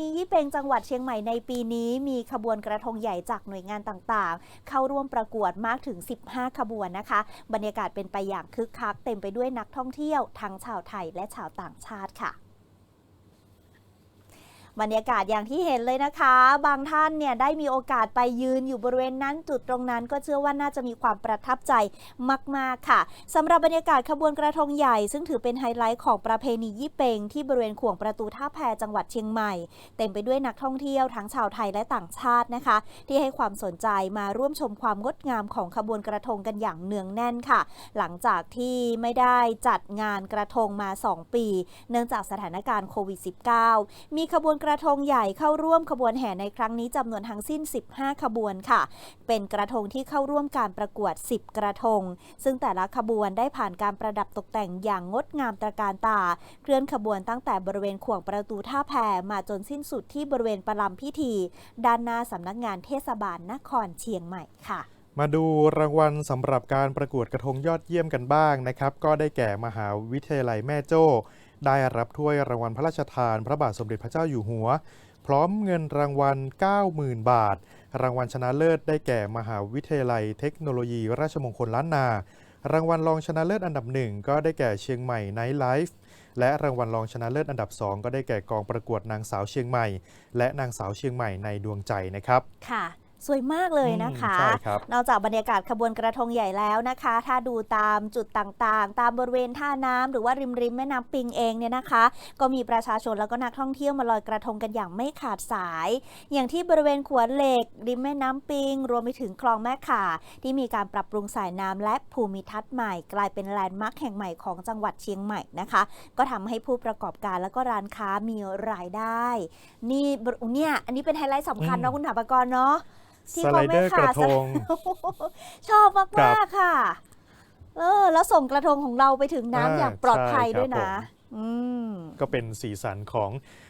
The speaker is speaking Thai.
ณียี่เปงจังหวัดเชียงใหม่ในปีนี้มีขบวนกระทงใหญ่จากหน่วยงานต่างๆ เข้าร่วมประกวดมากถึง 15 ขบวนนะคะ บรรยากาศเป็นไปอย่างคึกคัก เต็มไปด้วยนักท่องเที่ยวทั้งชาวไทยและชาวต่างชาติค่ะ บรรยากาศอย่างที่เห็นเลยนะคะ บางท่านเนี่ยได้มีโอกาสไปยืนอยู่บริเวณนั้นจุดตรงนั้นก็เชื่อว่าน่าจะมีความประทับใจมาก ๆ ค่ะสำหรับบรรยากาศขบวนกระทงใหญ่ ซึ่งถือเป็นไฮไลท์ของประเพณียี่เปงที่บริเวณขวงประตูท่าแพจังหวัดเชียงใหม่ เต็มไปด้วยนักท่องเที่ยวทั้งชาวไทยและต่างชาตินะคะ ที่ให้ความสนใจมาร่วมชมความงดงามของขบวนกระทงกันอย่างเนืองแน่นค่ะ หลังจากที่ไม่ได้จัดงานกระทงมา 2 ปี เนื่องจากสถานการณ์โควิด -19 มีขบวนกระทงใหญ่เข้าร่วมขบวนแห่ในครั้งนี้จำนวนทั้งสิ้น 15 ขบวนค่ะ เป็นกระทงที่เข้าร่วมการประกวด 10 กระทง ซึ่งแต่ละขบวนได้ผ่านการประดับตกแต่งอย่างงดงามตระการตา เคลื่อนขบวนตั้งแต่บริเวณขวงประตูท่าแพมาจนสิ้นสุดที่บริเวณประลำพิธี ด้านหน้าสำนักงานเทศบาลนครเชียงใหม่ค่ะมาดูรางวัลสำหรับการประกวดกระทงยอดเยี่ยมกันบ้างนะครับ ก็ได้แก่มหาวิทยาลัยแม่โจ้ ได้รับถ้วยรางวัลพระราชทานพระบาทสมเด็จพระเจ้าอยู่หัว พร้อมเงินรางวัล 90,000 บาท รางวัลชนะเลิศได้แก่มหาวิทยาลัยเทคโนโลยี ราชมงคลล้านนา รางวัลรองชนะเลิศอันดับหนึ่งก็ได้แก่เชียงใหม่ไนท์ไลฟ์และรางวัลรองชนะเลิศอันดับสองก็ได้แก่กองประกวดนางสาวเชียงใหม่ และนางสาวเชียงใหม่ในดวงใจนะครับ ค่ะ สวยมากเลยนะคะอืมใช่ครับนอกจากบรรยากาศขบวนกระทงใหญ่แล้วนะคะ ถ้าดูตามจุดต่างๆ ตามบริเวณท่าน้ำหรือว่าริมริมแม่น้ำปิงเองเนี่ยนะคะ ก็มีประชาชนแล้วก็นักท่องเที่ยวมาลอยกระทงกันอย่างไม่ขาดสาย อย่างที่บริเวณขวเหล็ก ริมแม่น้ำปิง รวมไปถึงคลองแม่ข่า ที่มีการปรับปรุงสายน้ำและภูมิทัศน์ใหม่ กลายเป็นแลนด์มาร์คแห่งใหม่ของจังหวัดเชียงใหม่นะคะ ก็ทำให้ผู้ประกอบการแล้วก็ร้านค้ามีรายได้ นี่บรเนี่ยอันนี้เป็นไฮไลท์สำคัญอืมเนาะคุณถาปกรเนาะ ที่สเขาไลเดไม่อร์กขาระดทง ชอบมากครัมากบค่ะ เออ แล้วส่งกระทงของเราไปถึงน้ำอ่าอย่างปลอดภัยใช่ครับด้วยนะผมอืมก็เป็นสีสันของ